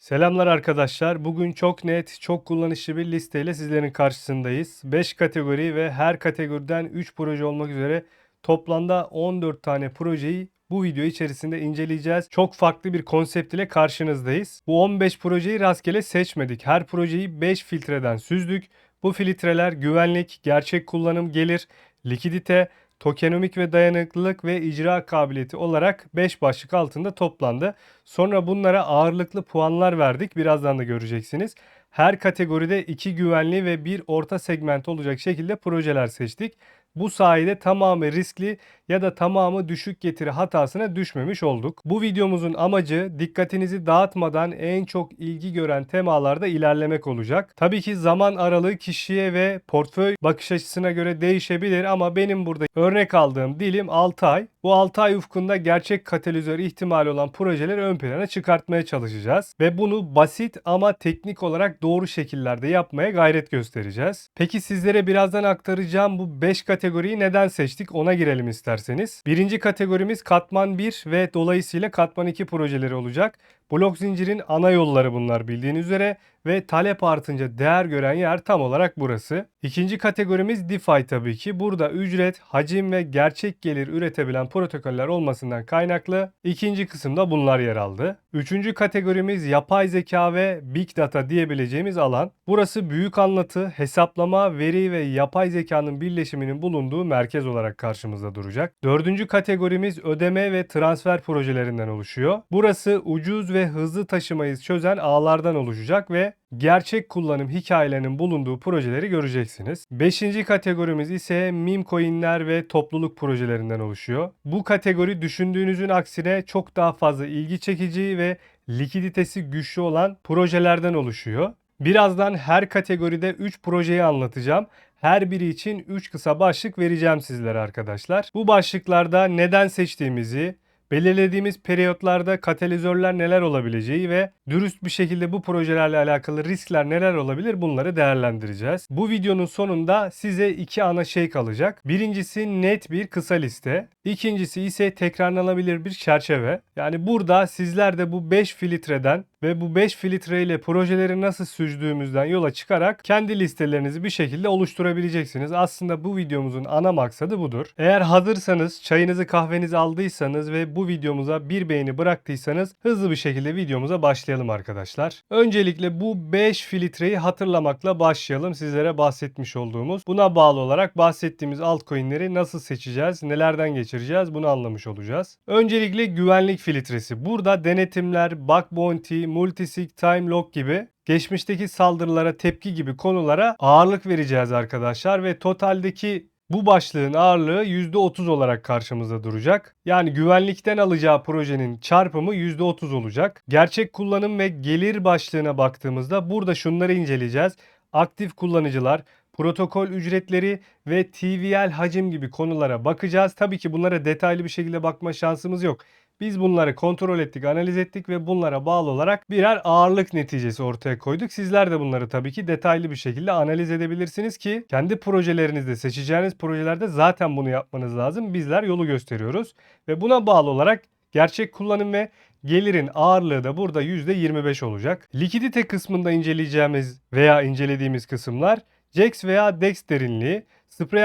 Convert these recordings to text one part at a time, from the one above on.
Selamlar arkadaşlar. Bugün çok net, çok kullanışlı bir listeyle sizlerin karşısındayız. 5 kategori ve her kategoriden 3 proje olmak üzere toplamda 14 tane projeyi bu video içerisinde inceleyeceğiz. Çok farklı bir konsept ile karşınızdayız. Bu 15 projeyi rastgele seçmedik. Her projeyi 5 filtreden süzdük. Bu filtreler güvenlik, gerçek kullanım, gelir, likidite, tokenomik ve dayanıklılık ve icra kabiliyeti olarak 5 başlık altında toplandı. Sonra bunlara ağırlıklı puanlar verdik. Birazdan da göreceksiniz. Her kategoride 2 güvenli ve 1 orta segment olacak şekilde projeler seçtik. Bu sayede tamamı riskli ya da tamamı düşük getiri hatasına düşmemiş olduk. Bu videomuzun amacı dikkatinizi dağıtmadan en çok ilgi gören temalarda ilerlemek olacak. Tabii ki zaman aralığı kişiye ve portföy bakış açısına göre değişebilir ama benim burada örnek aldığım dilim 6 ay. Bu 6 ay ufkunda gerçek katalizör ihtimali olan projeleri ön plana çıkartmaya çalışacağız. Ve bunu basit ama teknik olarak doğru şekillerde yapmaya gayret göstereceğiz. Peki sizlere birazdan aktaracağım bu 5 kategoriyi neden seçtik ona girelim isterseniz. Birinci kategorimiz katman 1 ve dolayısıyla katman 2 projeleri olacak. Blok zincirin ana yolları bunlar bildiğiniz üzere ve talep artınca değer gören yer tam olarak burası. İkinci kategorimiz DeFi tabii ki. Burada ücret, hacim ve gerçek gelir üretebilen protokoller olmasından kaynaklı ikinci kısımda bunlar yer aldı. Üçüncü kategorimiz yapay zeka ve big data diyebileceğimiz alan. Burası büyük anlatı, hesaplama, veri ve yapay zekanın birleşiminin bulunduğu merkez olarak karşımızda duracak. Dördüncü kategorimiz ödeme ve transfer projelerinden oluşuyor. Burası ucuz ve hızlı taşımayı çözen ağlardan oluşacak ve gerçek kullanım hikayelerinin bulunduğu projeleri göreceksiniz. Beşinci kategorimiz ise meme coinler ve topluluk projelerinden oluşuyor. Bu kategori düşündüğünüzün aksine çok daha fazla ilgi çekici ve likiditesi güçlü olan projelerden oluşuyor. Birazdan her kategoride 3 projeyi anlatacağım. Her biri için 3 kısa başlık vereceğim sizlere arkadaşlar. Bu başlıklarda neden seçtiğimizi, belirlediğimiz periyotlarda katalizörler neler olabileceği ve dürüst bir şekilde bu projelerle alakalı riskler neler olabilir bunları değerlendireceğiz. Bu videonun sonunda size iki ana şey kalacak. Birincisi net bir kısa liste. İkincisi ise tekrarlanabilir bir çerçeve. Yani burada sizler de bu 5 filtreden ve bu 5 filtre ile projeleri nasıl süzdüğümüzden yola çıkarak kendi listelerinizi bir şekilde oluşturabileceksiniz. Aslında bu videomuzun ana maksadı budur. Eğer hazırsanız, çayınızı kahvenizi aldıysanız ve bu videomuza bir beğeni bıraktıysanız hızlı bir şekilde videomuza başlayalım arkadaşlar. Öncelikle bu 5 filtreyi hatırlamakla başlayalım. Sizlere bahsetmiş olduğumuz. Buna bağlı olarak bahsettiğimiz altcoin'leri nasıl seçeceğiz, nelerden geçireceğiz bunu anlamış olacağız. Öncelikle güvenlik filtresi. Burada denetimler, bug bounty, multisig, time lock gibi geçmişteki saldırılara tepki gibi konulara ağırlık vereceğiz arkadaşlar ve totaldeki bu başlığın ağırlığı %30 olarak karşımızda duracak. Yani güvenlikten alacağı projenin çarpımı %30 olacak. Gerçek kullanım ve gelir başlığına baktığımızda burada şunları inceleyeceğiz. Aktif kullanıcılar, protokol ücretleri ve TVL hacim gibi konulara bakacağız. Tabii ki bunlara detaylı bir şekilde bakma şansımız yok. Biz bunları kontrol ettik, analiz ettik ve bunlara bağlı olarak birer ağırlık neticesi ortaya koyduk. Sizler de bunları tabii ki detaylı bir şekilde analiz edebilirsiniz ki kendi projelerinizde, seçeceğiniz projelerde zaten bunu yapmanız lazım. Bizler yolu gösteriyoruz ve buna bağlı olarak gerçek kullanım ve gelirin ağırlığı da burada %25 olacak. Likidite kısmında inceleyeceğimiz veya incelediğimiz kısımlar JAX veya DEX derinliği, sprey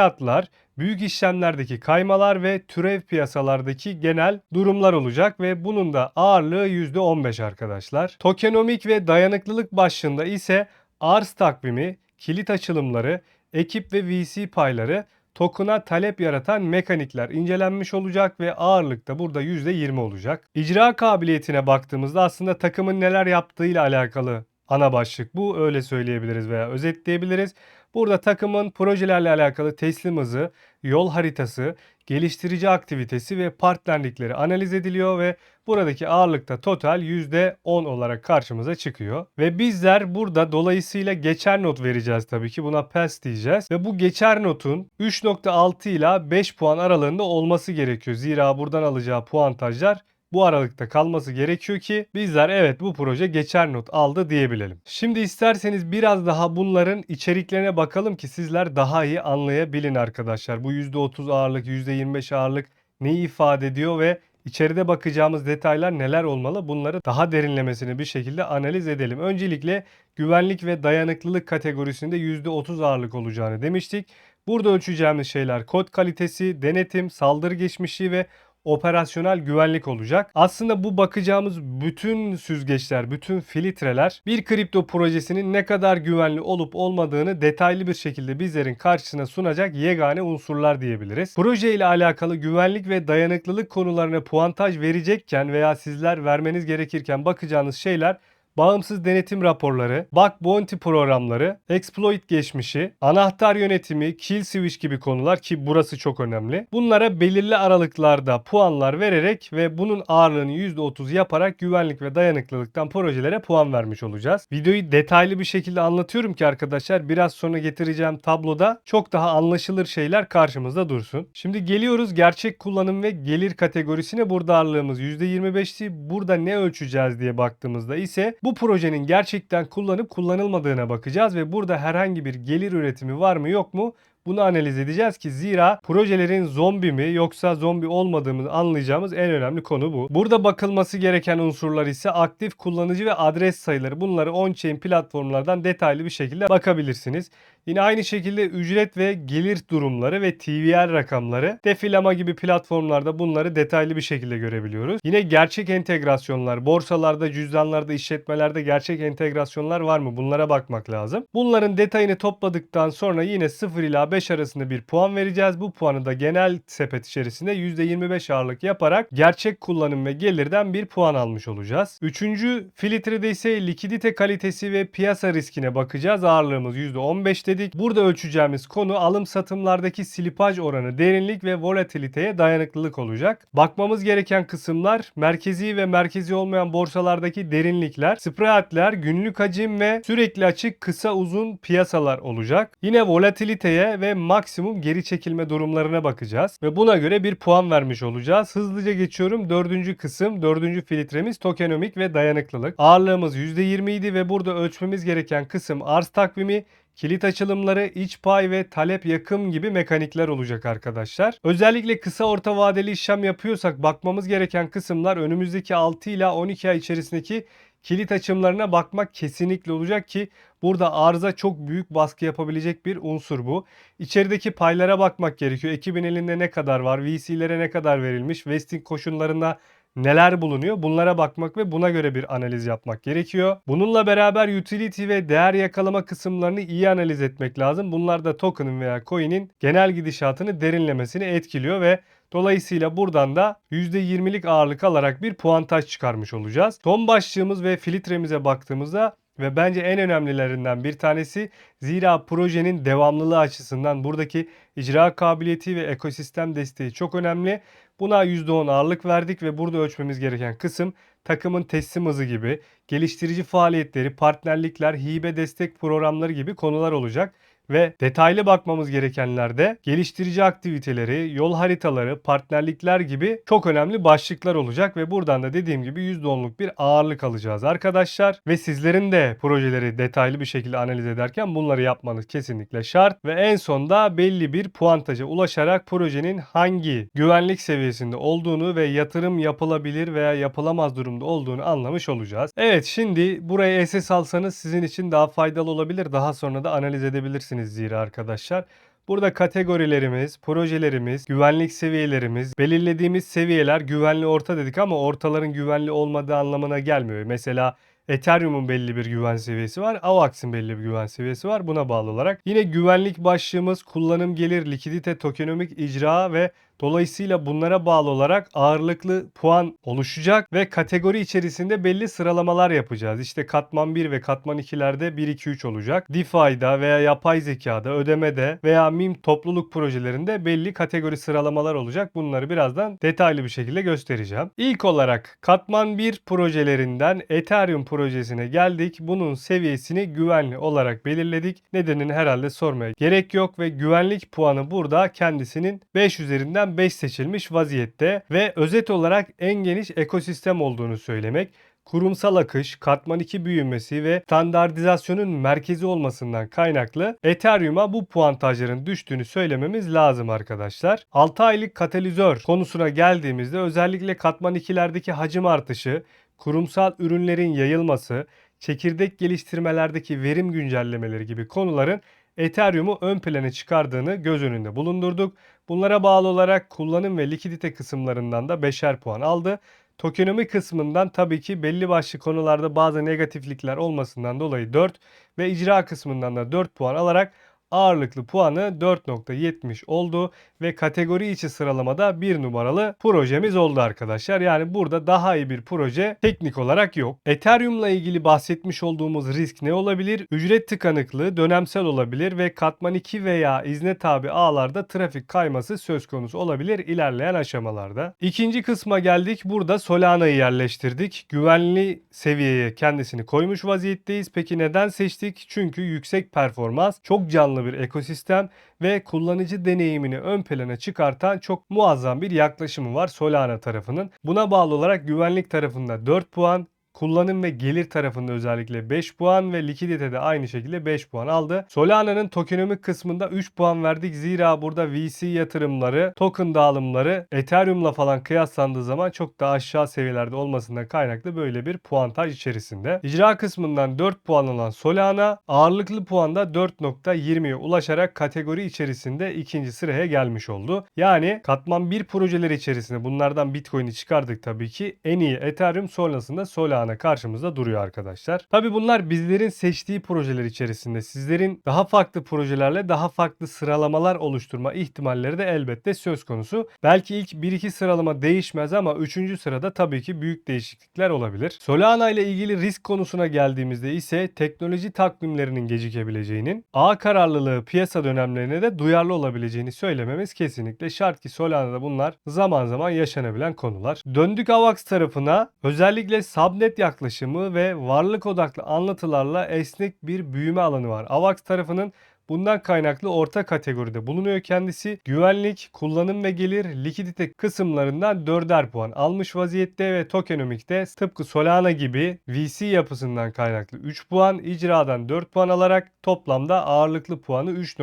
büyük işlemlerdeki kaymalar ve türev piyasalardaki genel durumlar olacak ve bunun da ağırlığı %15 arkadaşlar. Tokenomik ve dayanıklılık başlığında ise arz takvimi, kilit açılımları, ekip ve VC payları, token'a talep yaratan mekanikler incelenmiş olacak ve ağırlık da burada %20 olacak. İcra kabiliyetine baktığımızda aslında takımın neler yaptığıyla alakalı ana başlık bu öyle söyleyebiliriz veya özetleyebiliriz. Burada takımın projelerle alakalı teslim hızı, yol haritası, geliştirici aktivitesi ve partnerlikleri analiz ediliyor ve buradaki ağırlıkta total %10 olarak karşımıza çıkıyor. Ve bizler burada dolayısıyla geçer not vereceğiz tabii ki buna pass diyeceğiz. Ve bu geçer notun 3.6 ile 5 puan aralığında olması gerekiyor. Zira buradan alacağı puantajlar bu aralıkta kalması gerekiyor ki bizler evet bu proje geçer not aldı diyebilelim. Şimdi isterseniz biraz daha bunların içeriklerine bakalım ki sizler daha iyi anlayabilin arkadaşlar. Bu %30 ağırlık, %25 ağırlık neyi ifade ediyor ve içeride bakacağımız detaylar neler olmalı bunları daha derinlemesine bir şekilde analiz edelim. Öncelikle güvenlik ve dayanıklılık kategorisinde %30 ağırlık olacağını demiştik. Burada ölçeceğimiz şeyler kod kalitesi, denetim, saldırı geçmişi ve operasyonel güvenlik olacak. Aslında bu bakacağımız bütün süzgeçler, bütün filtreler bir kripto projesinin ne kadar güvenli olup olmadığını detaylı bir şekilde bizlerin karşısına sunacak yegane unsurlar diyebiliriz. Proje ile alakalı güvenlik ve dayanıklılık konularına puantaj verecekken veya sizler vermeniz gerekirken bakacağınız şeyler bağımsız denetim raporları, bug bounty programları, exploit geçmişi, anahtar yönetimi, kill switch gibi konular ki burası çok önemli. Bunlara belirli aralıklarda puanlar vererek ve bunun ağırlığını %30 yaparak güvenlik ve dayanıklılıktan projelere puan vermiş olacağız. Videoyu detaylı bir şekilde anlatıyorum ki arkadaşlar biraz sonra getireceğim tabloda çok daha anlaşılır şeyler karşımızda dursun. Şimdi geliyoruz gerçek kullanım ve gelir kategorisine. Burada ağırlığımız %25'ti. Burada ne ölçeceğiz diye baktığımızda ise bu projenin gerçekten kullanıp kullanılmadığına bakacağız ve burada herhangi bir gelir üretimi var mı yok mu bunu analiz edeceğiz ki zira projelerin zombi mi yoksa zombi olmadığını anlayacağımız en önemli konu bu. Burada bakılması gereken unsurlar ise aktif kullanıcı ve adres sayıları. Bunları on-chain platformlardan detaylı bir şekilde bakabilirsiniz. Yine aynı şekilde ücret ve gelir durumları ve TVR rakamları Defilama gibi platformlarda bunları detaylı bir şekilde görebiliyoruz. Yine gerçek entegrasyonlar, borsalarda, cüzdanlarda, işletmelerde gerçek entegrasyonlar var mı? Bunlara bakmak lazım. Bunların detayını topladıktan sonra yine 0 ila 5 arasında bir puan vereceğiz. Bu puanı da genel sepet içerisinde %25 ağırlık yaparak gerçek kullanım ve gelirden bir puan almış olacağız. Üçüncü filtrede ise likidite kalitesi ve piyasa riskine bakacağız. Ağırlığımız %15 dedik. Burada ölçeceğimiz konu alım satımlardaki slipaj oranı, derinlik ve volatiliteye dayanıklılık olacak. Bakmamız gereken kısımlar merkezi ve merkezi olmayan borsalardaki derinlikler, spreadler, günlük hacim ve sürekli açık kısa uzun piyasalar olacak. Yine volatiliteye ve maksimum geri çekilme durumlarına bakacağız ve buna göre bir puan vermiş olacağız. Hızlıca geçiyorum. Dördüncü kısım, dördüncü filtremiz tokenomik ve dayanıklılık. Ağırlığımız %20 idi ve burada ölçmemiz gereken kısım arz takvimi, kilit açılımları, iç pay ve talep yakım gibi mekanikler olacak arkadaşlar. Özellikle kısa orta vadeli işlem yapıyorsak bakmamız gereken kısımlar önümüzdeki 6 ila 12 ay içerisindeki kilit açımlarına bakmak kesinlikle olacak ki burada arıza çok büyük baskı yapabilecek bir unsur bu. İçerideki paylara bakmak gerekiyor. Ekibin elinde ne kadar var? VC'lere ne kadar verilmiş? Vesting koşullarında neler bulunuyor bunlara bakmak ve buna göre bir analiz yapmak gerekiyor. Bununla beraber utility ve değer yakalama kısımlarını iyi analiz etmek lazım. Bunlar da token'ın veya coin'in genel gidişatını derinlemesine etkiliyor ve Dolayısıyla buradan da %20'lik ağırlık alarak bir puantaj çıkarmış olacağız. Son başlığımız ve filtremize baktığımızda ve bence en önemlilerinden bir tanesi zira projenin devamlılığı açısından buradaki icra kabiliyeti ve ekosistem desteği çok önemli. Buna %10 ağırlık verdik ve burada ölçmemiz gereken kısım takımın teslim hızı gibi, geliştirici faaliyetleri, partnerlikler, hibe destek programları gibi konular olacak ve detaylı bakmamız gerekenler de geliştirici aktiviteleri, yol haritaları, partnerlikler gibi çok önemli başlıklar olacak ve buradan da dediğim gibi %10'luk bir ağırlık alacağız arkadaşlar. Ve sizlerin de projeleri detaylı bir şekilde analiz ederken bunları yapmanız kesinlikle şart ve en sonda belli bir puantaja ulaşarak projenin hangi güvenlik seviyesinde olduğunu ve yatırım yapılabilir veya yapılamaz durumda olduğunu anlamış olacağız. Evet şimdi buraya SS alsanız sizin için daha faydalı olabilir. Daha sonra da analiz edebilirsiniz zira arkadaşlar. Burada kategorilerimiz, projelerimiz, güvenlik seviyelerimiz, belirlediğimiz seviyeler güvenli orta dedik ama ortaların güvenli olmadığı anlamına gelmiyor. Mesela Ethereum'un belli bir güven seviyesi var. AVAX'ın belli bir güven seviyesi var. Buna bağlı olarak. Yine güvenlik başlığımız kullanım gelir, likidite, tokenomik icra ve Dolayısıyla bunlara bağlı olarak ağırlıklı puan oluşacak ve kategori içerisinde belli sıralamalar yapacağız. İşte katman 1 ve katman 2'lerde 1 2 3 olacak. DeFi'da veya yapay zekada, ödemede veya MIM topluluk projelerinde belli kategori sıralamalar olacak. Bunları birazdan detaylı bir şekilde göstereceğim. İlk olarak katman 1 projelerinden Ethereum projesine geldik. Bunun seviyesini güvenli olarak belirledik. Nedenini herhalde sormaya gerek yok ve güvenlik puanı burada kendisinin 5 üzerinden üzerinden 5 seçilmiş vaziyette ve özet olarak en geniş ekosistem olduğunu söylemek. kurumsal akış, katman 2 büyümesi ve standartizasyonun merkezi olmasından kaynaklı Ethereum'a bu puantajların düştüğünü söylememiz lazım arkadaşlar. 6 aylık katalizör konusuna geldiğimizde özellikle katman 2'lerdeki hacim artışı, kurumsal ürünlerin yayılması, çekirdek geliştirmelerdeki verim güncellemeleri gibi konuların Ethereum'u ön plana çıkardığını göz önünde bulundurduk. Bunlara bağlı olarak kullanım ve likidite kısımlarından da 5'er puan aldı. Tokenomic kısmından tabii ki belli başlı konularda bazı negatiflikler olmasından dolayı 4 ve icra kısmından da 4 puan alarak ağırlıklı puanı 4.70 oldu ve kategori içi sıralamada bir numaralı projemiz oldu arkadaşlar. Yani burada daha iyi bir proje teknik olarak yok. Ethereum'la ilgili bahsetmiş olduğumuz risk ne olabilir? Ücret tıkanıklığı dönemsel olabilir ve katman 2 veya izne tabi ağlarda trafik kayması söz konusu olabilir ilerleyen aşamalarda. İkinci kısma geldik. Burada Solana'yı yerleştirdik. Güvenli seviyeye kendisini koymuş vaziyetteyiz. Peki neden seçtik? Çünkü yüksek performans, çok canlı bir ekosistem ve kullanıcı deneyimini ön plana çıkartan çok muazzam bir yaklaşımı var Solana tarafının. Buna bağlı olarak güvenlik tarafında 4 puan, Kullanım ve gelir tarafında özellikle 5 puan ve likiditede aynı şekilde 5 puan aldı. Solana'nın tokenomik kısmında 3 puan verdik. Zira burada VC yatırımları, token dağılımları Ethereum'la falan kıyaslandığı zaman çok daha aşağı seviyelerde olmasından kaynaklı böyle bir puantaj içerisinde. İcra kısmından 4 puan alan Solana ağırlıklı puanda 4.20'ye ulaşarak kategori içerisinde ikinci sıraya gelmiş oldu. Yani katman 1 projeleri içerisinde bunlardan Bitcoin'i çıkardık tabii ki. En iyi Ethereum sonrasında Solana tane karşımızda duruyor arkadaşlar. Tabi bunlar bizlerin seçtiği projeler içerisinde sizlerin daha farklı projelerle daha farklı sıralamalar oluşturma ihtimalleri de elbette söz konusu. Belki ilk 1-2 sıralama değişmez ama 3. sırada tabii ki büyük değişiklikler olabilir. Solana ile ilgili risk konusuna geldiğimizde ise teknoloji takvimlerinin gecikebileceğinin, ağ kararlılığı piyasa dönemlerine de duyarlı olabileceğini söylememiz kesinlikle şart ki Solana'da bunlar zaman zaman yaşanabilen konular. Döndük AVAX tarafına özellikle subnet Millet yaklaşımı ve varlık odaklı anlatılarla esnek bir büyüme alanı var. AVAX tarafının Bundan kaynaklı orta kategoride bulunuyor kendisi. Güvenlik, kullanım ve gelir, likidite kısımlarından 4'er puan almış vaziyette ve tokenomikte tıpkı Solana gibi VC yapısından kaynaklı 3 puan, icradan 4 puan alarak toplamda ağırlıklı puanı 3.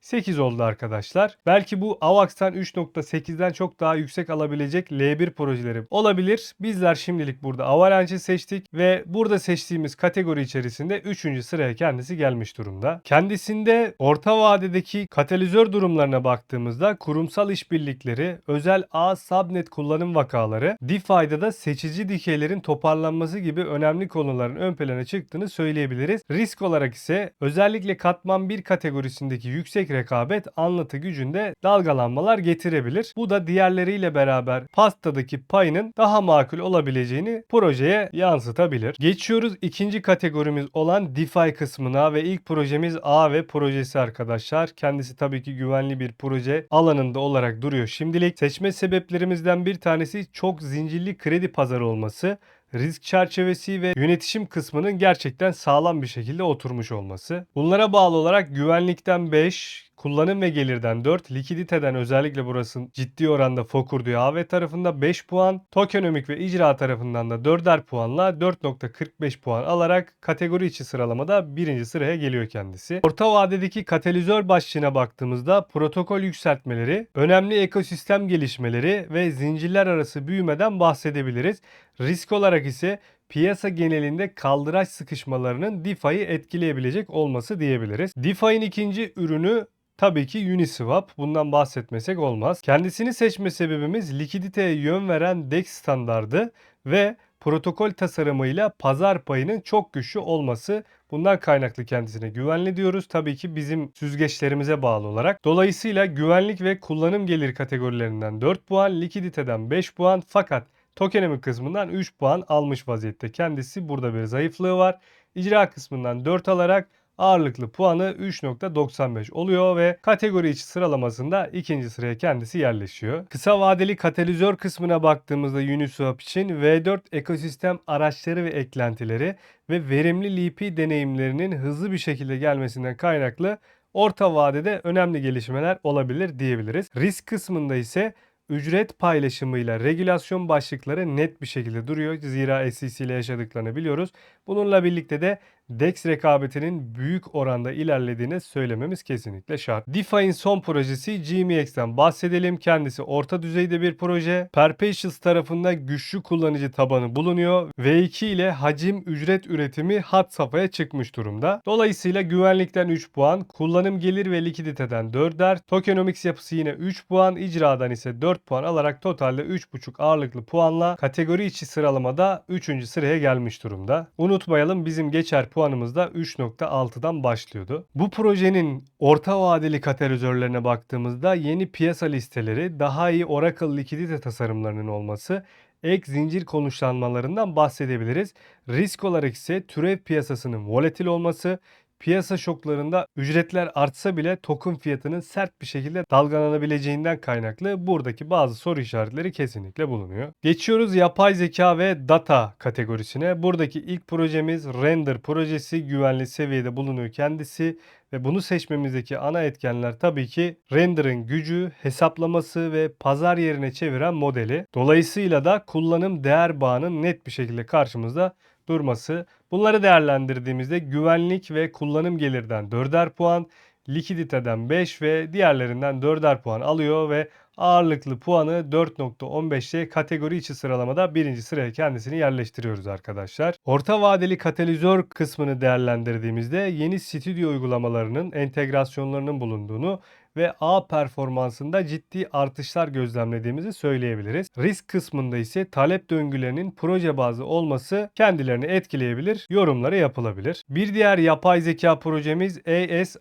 8 oldu arkadaşlar. Belki bu AVAX'tan 3.8'den çok daha yüksek alabilecek L1 projeleri olabilir. Bizler şimdilik burada Avalanche'ı seçtik ve burada seçtiğimiz kategori içerisinde 3. sıraya kendisi gelmiş durumda. Kendisinde orta vadedeki katalizör durumlarına baktığımızda kurumsal işbirlikleri, özel ağ subnet kullanım vakaları, DeFi'de da seçici dikeylerin toparlanması gibi önemli konuların ön plana çıktığını söyleyebiliriz. Risk olarak ise özellikle katman 1 kategorisindeki yüksek yüksek rekabet anlatı gücünde dalgalanmalar getirebilir. Bu da diğerleriyle beraber pastadaki payının daha makul olabileceğini projeye yansıtabilir. Geçiyoruz ikinci kategorimiz olan DeFi kısmına ve ilk projemiz A ve projesi arkadaşlar. Kendisi tabii ki güvenli bir proje alanında olarak duruyor şimdilik. Seçme sebeplerimizden bir tanesi çok zincirli kredi pazarı olması risk çerçevesi ve yönetişim kısmının gerçekten sağlam bir şekilde oturmuş olması. Bunlara bağlı olarak güvenlikten 5, kullanım ve gelirden 4, likiditeden özellikle burası ciddi oranda fokur diyor. AV tarafında 5 puan, tokenomik ve icra tarafından da 4'er puanla 4.45 puan alarak kategori içi sıralamada birinci sıraya geliyor kendisi. Orta vadedeki katalizör başlığına baktığımızda protokol yükseltmeleri, önemli ekosistem gelişmeleri ve zincirler arası büyümeden bahsedebiliriz. Risk olarak ise piyasa genelinde kaldıraç sıkışmalarının DeFi'yi etkileyebilecek olması diyebiliriz. DeFi'nin ikinci ürünü Tabii ki Uniswap. Bundan bahsetmesek olmaz. Kendisini seçme sebebimiz likiditeye yön veren DEX standardı ve protokol tasarımıyla pazar payının çok güçlü olması. Bundan kaynaklı kendisine güvenli diyoruz. Tabii ki bizim süzgeçlerimize bağlı olarak. Dolayısıyla güvenlik ve kullanım gelir kategorilerinden 4 puan, likiditeden 5 puan fakat tokenemi kısmından 3 puan almış vaziyette. Kendisi burada bir zayıflığı var. İcra kısmından 4 alarak ağırlıklı puanı 3.95 oluyor ve kategori içi sıralamasında ikinci sıraya kendisi yerleşiyor. Kısa vadeli katalizör kısmına baktığımızda Uniswap için V4 ekosistem araçları ve eklentileri ve verimli LP deneyimlerinin hızlı bir şekilde gelmesinden kaynaklı orta vadede önemli gelişmeler olabilir diyebiliriz. Risk kısmında ise ücret paylaşımıyla regülasyon başlıkları net bir şekilde duruyor. Zira SEC ile yaşadıklarını biliyoruz. Bununla birlikte de DEX rekabetinin büyük oranda ilerlediğini söylememiz kesinlikle şart. DeFi'nin son projesi GMX'ten bahsedelim. Kendisi orta düzeyde bir proje. Perpetuals tarafında güçlü kullanıcı tabanı bulunuyor. V2 ile hacim ücret üretimi hat safhaya çıkmış durumda. Dolayısıyla güvenlikten 3 puan, kullanım gelir ve likiditeden 4'er, tokenomics yapısı yine 3 puan, icradan ise 4 puan alarak totalde 3.5 ağırlıklı puanla kategori içi sıralamada 3. sıraya gelmiş durumda. Unutmayalım bizim geçer puanımız da 3.6'dan başlıyordu. Bu projenin orta vadeli katalizörlerine baktığımızda yeni piyasa listeleri, daha iyi Oracle likidite tasarımlarının olması, ek zincir konuşlanmalarından bahsedebiliriz. Risk olarak ise türev piyasasının volatil olması, piyasa şoklarında ücretler artsa bile token fiyatının sert bir şekilde dalgalanabileceğinden kaynaklı buradaki bazı soru işaretleri kesinlikle bulunuyor. Geçiyoruz yapay zeka ve data kategorisine. Buradaki ilk projemiz render projesi güvenli seviyede bulunuyor kendisi ve bunu seçmemizdeki ana etkenler tabii ki render'ın gücü, hesaplaması ve pazar yerine çeviren modeli. Dolayısıyla da kullanım değer bağının net bir şekilde karşımızda durması. Bunları değerlendirdiğimizde güvenlik ve kullanım gelirden 4'er puan, likiditeden 5 ve diğerlerinden 4'er puan alıyor ve ağırlıklı puanı 4.15'te kategori içi sıralamada birinci sıraya kendisini yerleştiriyoruz arkadaşlar. Orta vadeli katalizör kısmını değerlendirdiğimizde yeni stüdyo uygulamalarının entegrasyonlarının bulunduğunu ve ağ performansında ciddi artışlar gözlemlediğimizi söyleyebiliriz. Risk kısmında ise talep döngülerinin proje bazlı olması kendilerini etkileyebilir, yorumları yapılabilir. Bir diğer yapay zeka projemiz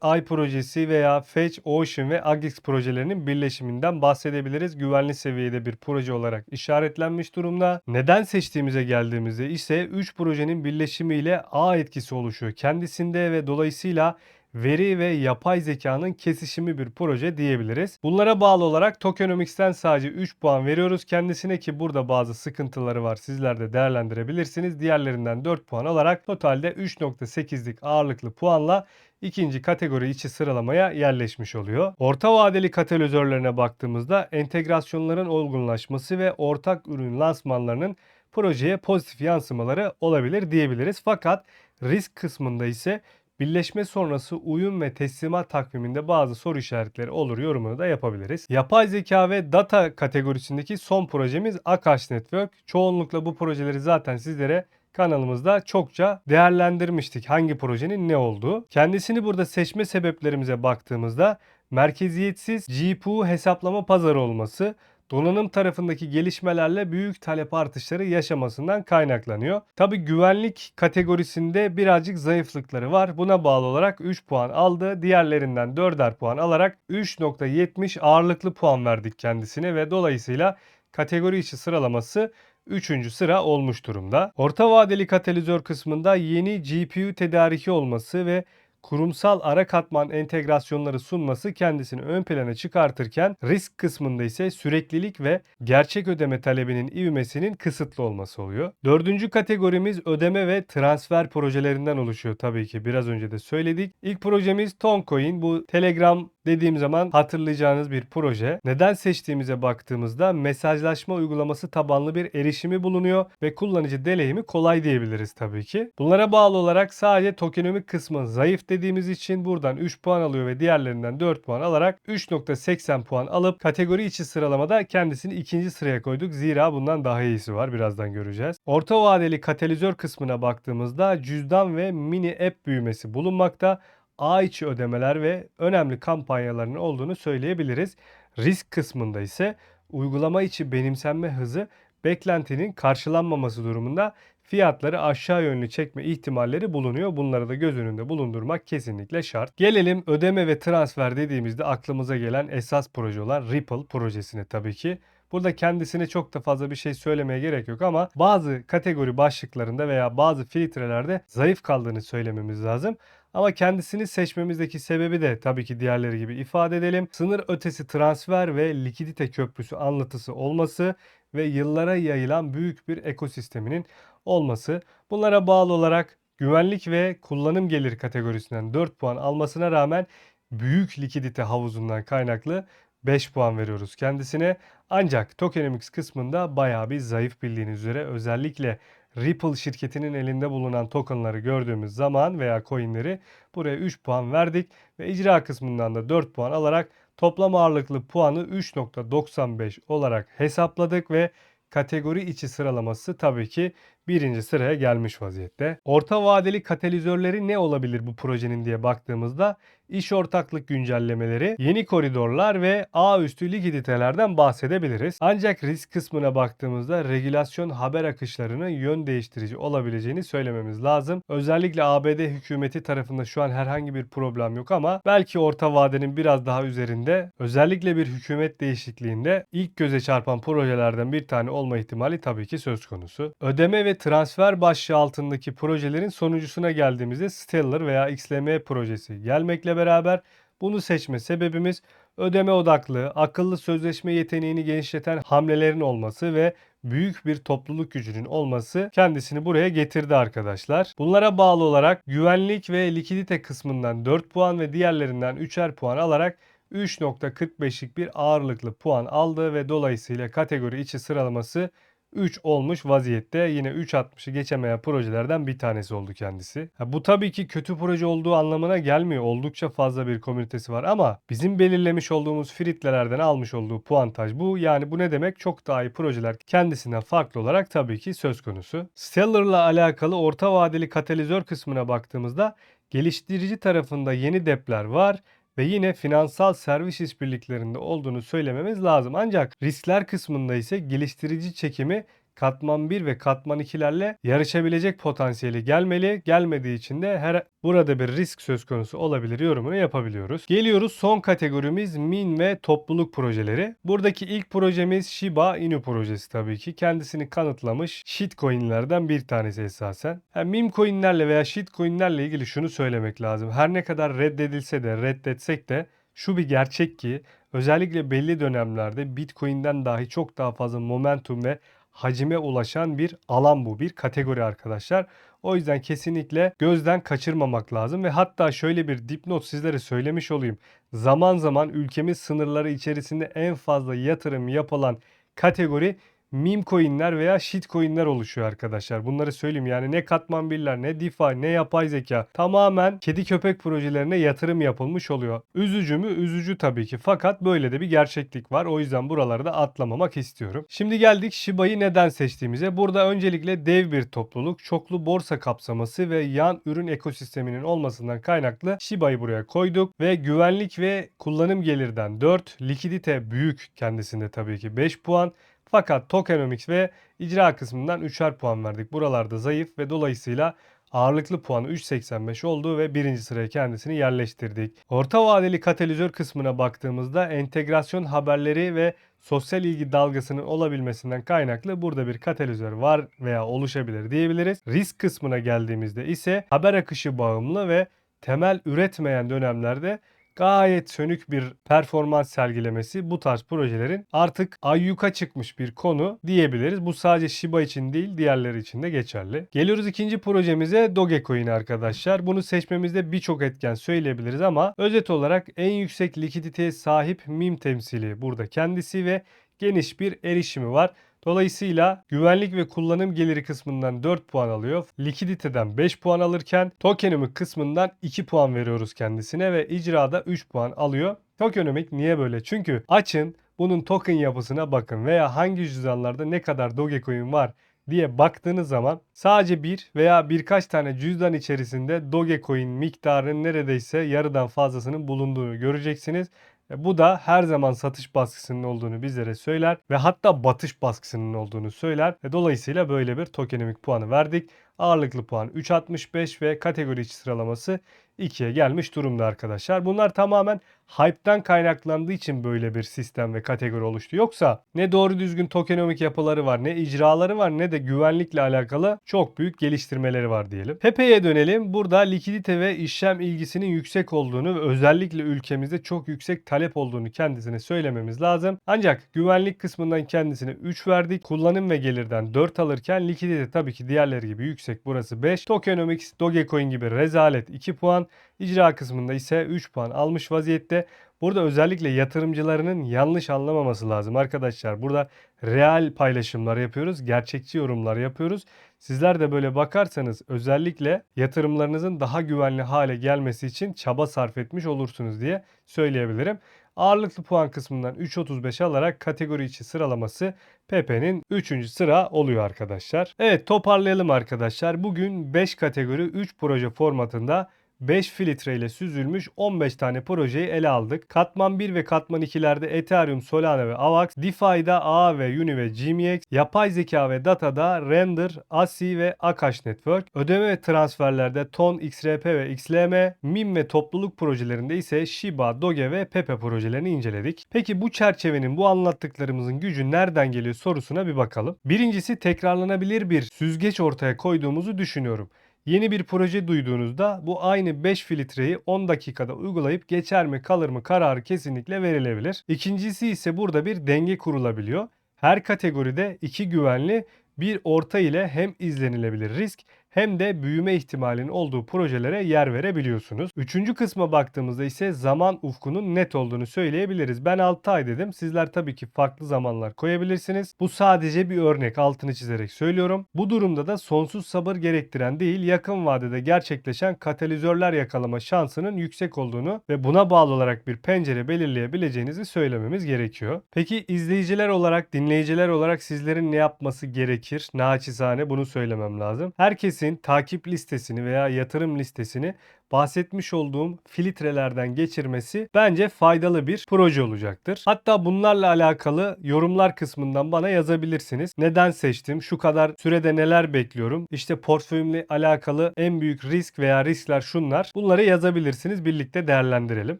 ASI projesi veya Fetch, Ocean ve Agix projelerinin birleşiminden bahsedebiliriz. Güvenli seviyede bir proje olarak işaretlenmiş durumda. Neden seçtiğimize geldiğimizde ise 3 projenin birleşimiyle ağ etkisi oluşuyor kendisinde ve dolayısıyla veri ve yapay zekanın kesişimi bir proje diyebiliriz. Bunlara bağlı olarak Tokenomics'ten sadece 3 puan veriyoruz kendisine ki burada bazı sıkıntıları var. Sizler de değerlendirebilirsiniz. Diğerlerinden 4 puan alarak totalde 3.8'lik ağırlıklı puanla ikinci kategori içi sıralamaya yerleşmiş oluyor. Orta vadeli katalizörlerine baktığımızda entegrasyonların olgunlaşması ve ortak ürün lansmanlarının projeye pozitif yansımaları olabilir diyebiliriz. Fakat risk kısmında ise Birleşme sonrası uyum ve teslimat takviminde bazı soru işaretleri olur yorumunu da yapabiliriz. Yapay zeka ve data kategorisindeki son projemiz Akash Network. Çoğunlukla bu projeleri zaten sizlere kanalımızda çokça değerlendirmiştik hangi projenin ne olduğu. Kendisini burada seçme sebeplerimize baktığımızda merkeziyetsiz GPU hesaplama pazarı olması, donanım tarafındaki gelişmelerle büyük talep artışları yaşamasından kaynaklanıyor. Tabi güvenlik kategorisinde birazcık zayıflıkları var. Buna bağlı olarak 3 puan aldı. Diğerlerinden 4'er puan alarak 3.70 ağırlıklı puan verdik kendisine ve dolayısıyla kategori içi sıralaması 3. sıra olmuş durumda. Orta vadeli katalizör kısmında yeni GPU tedariki olması ve kurumsal ara katman entegrasyonları sunması kendisini ön plana çıkartırken risk kısmında ise süreklilik ve gerçek ödeme talebinin ivmesinin kısıtlı olması oluyor. Dördüncü kategorimiz ödeme ve transfer projelerinden oluşuyor tabii ki biraz önce de söyledik. İlk projemiz Toncoin bu Telegram dediğim zaman hatırlayacağınız bir proje. Neden seçtiğimize baktığımızda mesajlaşma uygulaması tabanlı bir erişimi bulunuyor ve kullanıcı deneyimi kolay diyebiliriz tabii ki. Bunlara bağlı olarak sadece tokenomik kısmı zayıf dediğimiz için buradan 3 puan alıyor ve diğerlerinden 4 puan alarak 3.80 puan alıp kategori içi sıralamada kendisini ikinci sıraya koyduk. Zira bundan daha iyisi var birazdan göreceğiz. Orta vadeli katalizör kısmına baktığımızda cüzdan ve mini app büyümesi bulunmakta ağ içi ödemeler ve önemli kampanyaların olduğunu söyleyebiliriz. Risk kısmında ise uygulama içi benimsenme hızı beklentinin karşılanmaması durumunda fiyatları aşağı yönlü çekme ihtimalleri bulunuyor. Bunları da göz önünde bulundurmak kesinlikle şart. Gelelim ödeme ve transfer dediğimizde aklımıza gelen esas proje olan Ripple projesine tabii ki. Burada kendisine çok da fazla bir şey söylemeye gerek yok ama bazı kategori başlıklarında veya bazı filtrelerde zayıf kaldığını söylememiz lazım. Ama kendisini seçmemizdeki sebebi de tabii ki diğerleri gibi ifade edelim. Sınır ötesi transfer ve likidite köprüsü anlatısı olması ve yıllara yayılan büyük bir ekosisteminin olması. Bunlara bağlı olarak güvenlik ve kullanım gelir kategorisinden 4 puan almasına rağmen büyük likidite havuzundan kaynaklı 5 puan veriyoruz kendisine. Ancak tokenomics kısmında bayağı bir zayıf bildiğiniz üzere özellikle Ripple şirketinin elinde bulunan tokenları gördüğümüz zaman veya coinleri buraya 3 puan verdik ve icra kısmından da 4 puan alarak toplam ağırlıklı puanı 3.95 olarak hesapladık ve kategori içi sıralaması tabii ki birinci sıraya gelmiş vaziyette. Orta vadeli katalizörleri ne olabilir bu projenin diye baktığımızda iş ortaklık güncellemeleri, yeni koridorlar ve ağ üstü likiditelerden bahsedebiliriz. Ancak risk kısmına baktığımızda regülasyon haber akışlarının yön değiştirici olabileceğini söylememiz lazım. Özellikle ABD hükümeti tarafında şu an herhangi bir problem yok ama belki orta vadenin biraz daha üzerinde özellikle bir hükümet değişikliğinde ilk göze çarpan projelerden bir tane olma ihtimali tabii ki söz konusu. Ödeme ve transfer başlığı altındaki projelerin sonuncusuna geldiğimizde Stellar veya XLM projesi gelmekle beraber bunu seçme sebebimiz ödeme odaklı, akıllı sözleşme yeteneğini genişleten hamlelerin olması ve büyük bir topluluk gücünün olması kendisini buraya getirdi arkadaşlar. Bunlara bağlı olarak güvenlik ve likidite kısmından 4 puan ve diğerlerinden 3'er puan alarak 3.45'lik bir ağırlıklı puan aldı ve dolayısıyla kategori içi sıralaması 3 olmuş vaziyette. Yine 3.60'ı geçemeyen projelerden bir tanesi oldu kendisi. Ha, bu tabii ki kötü proje olduğu anlamına gelmiyor. Oldukça fazla bir komünitesi var ama bizim belirlemiş olduğumuz fritlelerden almış olduğu puantaj bu. Yani bu ne demek? Çok daha iyi projeler kendisinden farklı olarak tabii ki söz konusu. Stellar'la alakalı orta vadeli katalizör kısmına baktığımızda geliştirici tarafında yeni depler var ve yine finansal servis işbirliklerinde olduğunu söylememiz lazım. Ancak riskler kısmında ise geliştirici çekimi katman 1 ve katman 2'lerle yarışabilecek potansiyeli gelmeli. Gelmediği için de her burada bir risk söz konusu olabilir yorumunu yapabiliyoruz. Geliyoruz son kategorimiz min ve topluluk projeleri. Buradaki ilk projemiz Shiba Inu projesi tabii ki. Kendisini kanıtlamış shitcoin'lerden bir tanesi esasen. Yani meme coin'lerle veya shitcoin'lerle ilgili şunu söylemek lazım. Her ne kadar reddedilse de reddetsek de şu bir gerçek ki özellikle belli dönemlerde Bitcoin'den dahi çok daha fazla momentum ve hacime ulaşan bir alan bu, bir kategori arkadaşlar. O yüzden kesinlikle gözden kaçırmamak lazım ve hatta şöyle bir dipnot sizlere söylemiş olayım. Zaman zaman ülkemiz sınırları içerisinde en fazla yatırım yapılan kategori meme coinler veya shit coinler oluşuyor arkadaşlar. Bunları söyleyeyim yani ne katman birler ne DeFi ne yapay zeka tamamen kedi köpek projelerine yatırım yapılmış oluyor. Üzücü mü? Üzücü tabii ki fakat böyle de bir gerçeklik var. O yüzden buraları da atlamamak istiyorum. Şimdi geldik Shiba'yı neden seçtiğimize. Burada öncelikle dev bir topluluk, çoklu borsa kapsaması ve yan ürün ekosisteminin olmasından kaynaklı Shiba'yı buraya koyduk ve güvenlik ve kullanım gelirden 4, likidite büyük kendisinde tabii ki 5 puan. Fakat tokenomics ve icra kısmından 3'er puan verdik. Buralarda zayıf ve dolayısıyla ağırlıklı puanı 3.85 oldu ve birinci sıraya kendisini yerleştirdik. Orta vadeli katalizör kısmına baktığımızda entegrasyon haberleri ve sosyal ilgi dalgasının olabilmesinden kaynaklı burada bir katalizör var veya oluşabilir diyebiliriz. Risk kısmına geldiğimizde ise haber akışı bağımlı ve temel üretmeyen dönemlerde gayet sönük bir performans sergilemesi bu tarz projelerin artık ayyuka çıkmış bir konu diyebiliriz. Bu sadece Shiba için değil diğerleri için de geçerli. Geliyoruz ikinci projemize Dogecoin arkadaşlar. Bunu seçmemizde birçok etken söyleyebiliriz ama özet olarak en yüksek likiditeye sahip meme temsili burada kendisi ve geniş bir erişimi var. Dolayısıyla güvenlik ve kullanım geliri kısmından 4 puan alıyor. Likiditeden 5 puan alırken tokenomik kısmından 2 puan veriyoruz kendisine ve icrada 3 puan alıyor. Tokenomik niye böyle? Çünkü açın bunun token yapısına bakın veya hangi cüzdanlarda ne kadar Dogecoin var diye baktığınız zaman sadece bir veya birkaç tane cüzdan içerisinde Dogecoin miktarının neredeyse yarıdan fazlasının bulunduğunu göreceksiniz. E, bu da her zaman satış baskısının olduğunu bizlere söyler ve hatta batış baskısının olduğunu söyler. Ve dolayısıyla böyle bir tokenomik puanı verdik. Ağırlıklı puan 3.65 ve kategori içi sıralaması 2'ye gelmiş durumda arkadaşlar. Bunlar tamamen hype'den kaynaklandığı için böyle bir sistem ve kategori oluştu. Yoksa ne doğru düzgün tokenomik yapıları var, ne icraları var, ne de güvenlikle alakalı çok büyük geliştirmeleri var diyelim. Pepe'ye dönelim. Burada likidite ve işlem ilgisinin yüksek olduğunu ve özellikle ülkemizde çok yüksek talep olduğunu kendisine söylememiz lazım. Ancak güvenlik kısmından kendisine 3 verdik. Kullanım ve gelirden 4 alırken likidite tabii ki diğerleri gibi yüksek. Burası 5. Tokenomics, Dogecoin gibi rezalet 2 puan. icra kısmında ise 3 puan almış vaziyette. Burada özellikle yatırımcılarının yanlış anlamaması lazım arkadaşlar. Burada real paylaşımlar yapıyoruz, gerçekçi yorumlar yapıyoruz. Sizler de böyle bakarsanız özellikle yatırımlarınızın daha güvenli hale gelmesi için çaba sarf etmiş olursunuz diye söyleyebilirim. Ağırlıklı puan kısmından 3.35 alarak kategori içi sıralaması Pepe'nin 3. sıra oluyor arkadaşlar. Evet toparlayalım arkadaşlar. Bugün 5 kategori 3 proje formatında 5 filtre ile süzülmüş 15 tane projeyi ele aldık. Katman 1 ve katman 2'lerde Ethereum, Solana ve Avax, DeFi'da AA ve Uni ve GMX, yapay zeka ve data'da Render, ASI ve Akash Network, ödeme ve transferlerde Ton, XRP ve XLM, MIM ve topluluk projelerinde ise Shiba, Doge ve Pepe projelerini inceledik. Peki bu çerçevenin bu anlattıklarımızın gücü nereden geliyor sorusuna bir bakalım. Birincisi tekrarlanabilir bir süzgeç ortaya koyduğumuzu düşünüyorum. Yeni bir proje duyduğunuzda bu aynı 5 filtreyi 10 dakikada uygulayıp geçer mi kalır mı kararı kesinlikle verilebilir. İkincisi ise burada bir denge kurulabiliyor. Her kategoride iki güvenli bir orta ile hem izlenilebilir risk hem de büyüme ihtimalinin olduğu projelere yer verebiliyorsunuz. Üçüncü kısma baktığımızda ise zaman ufkunun net olduğunu söyleyebiliriz. Ben 6 ay dedim. Sizler tabii ki farklı zamanlar koyabilirsiniz. Bu sadece bir örnek altını çizerek söylüyorum. Bu durumda da sonsuz sabır gerektiren değil yakın vadede gerçekleşen katalizörler yakalama şansının yüksek olduğunu ve buna bağlı olarak bir pencere belirleyebileceğinizi söylememiz gerekiyor. Peki izleyiciler olarak, dinleyiciler olarak sizlerin ne yapması gerekir? Naçizane bunu söylemem lazım. Herkesin takip listesini veya yatırım listesini bahsetmiş olduğum filtrelerden geçirmesi bence faydalı bir proje olacaktır. Hatta bunlarla alakalı yorumlar kısmından bana yazabilirsiniz. Neden seçtim? Şu kadar sürede neler bekliyorum? İşte portföyümle alakalı en büyük risk veya riskler şunlar. Bunları yazabilirsiniz. Birlikte değerlendirelim.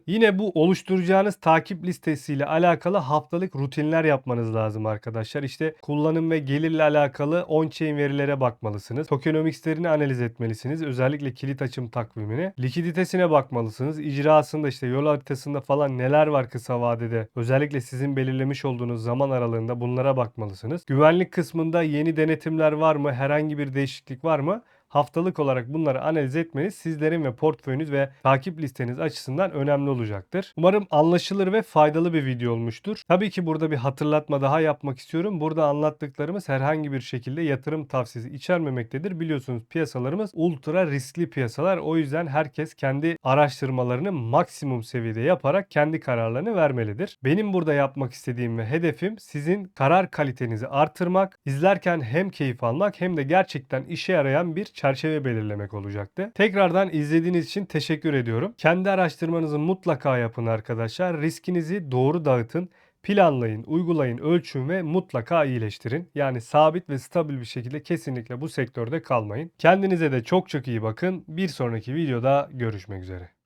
Yine bu oluşturacağınız takip listesiyle alakalı haftalık rutinler yapmanız lazım arkadaşlar. İşte kullanım ve gelirle alakalı on-chain verilere bakmalısınız. Tokenomics'lerini analiz etmelisiniz. Özellikle kilit açım takvimini. Likiditesine bakmalısınız. İcrasında işte yol haritasında falan neler var kısa vadede. Özellikle sizin belirlemiş olduğunuz zaman aralığında bunlara bakmalısınız. Güvenlik kısmında yeni denetimler var mı? Herhangi bir değişiklik var mı? Haftalık olarak bunları analiz etmeniz sizlerin ve portföyünüz ve takip listeniz açısından önemli olacaktır. Umarım anlaşılır ve faydalı bir video olmuştur. Tabii ki burada bir hatırlatma daha yapmak istiyorum. Burada anlattıklarımız herhangi bir şekilde yatırım tavsiyesi içermemektedir. Biliyorsunuz piyasalarımız ultra riskli piyasalar. O yüzden herkes kendi araştırmalarını maksimum seviyede yaparak kendi kararlarını vermelidir. Benim burada yapmak istediğim ve hedefim sizin karar kalitenizi artırmak, izlerken hem keyif almak hem de gerçekten işe yarayan bir çerçeve belirlemek olacaktı. Tekrardan izlediğiniz için teşekkür ediyorum. Kendi araştırmanızı mutlaka yapın arkadaşlar. Riskinizi doğru dağıtın. Planlayın, uygulayın, ölçün ve mutlaka iyileştirin. Yani sabit ve stabil bir şekilde kesinlikle bu sektörde kalmayın. Kendinize de çok çok iyi bakın. Bir sonraki videoda görüşmek üzere.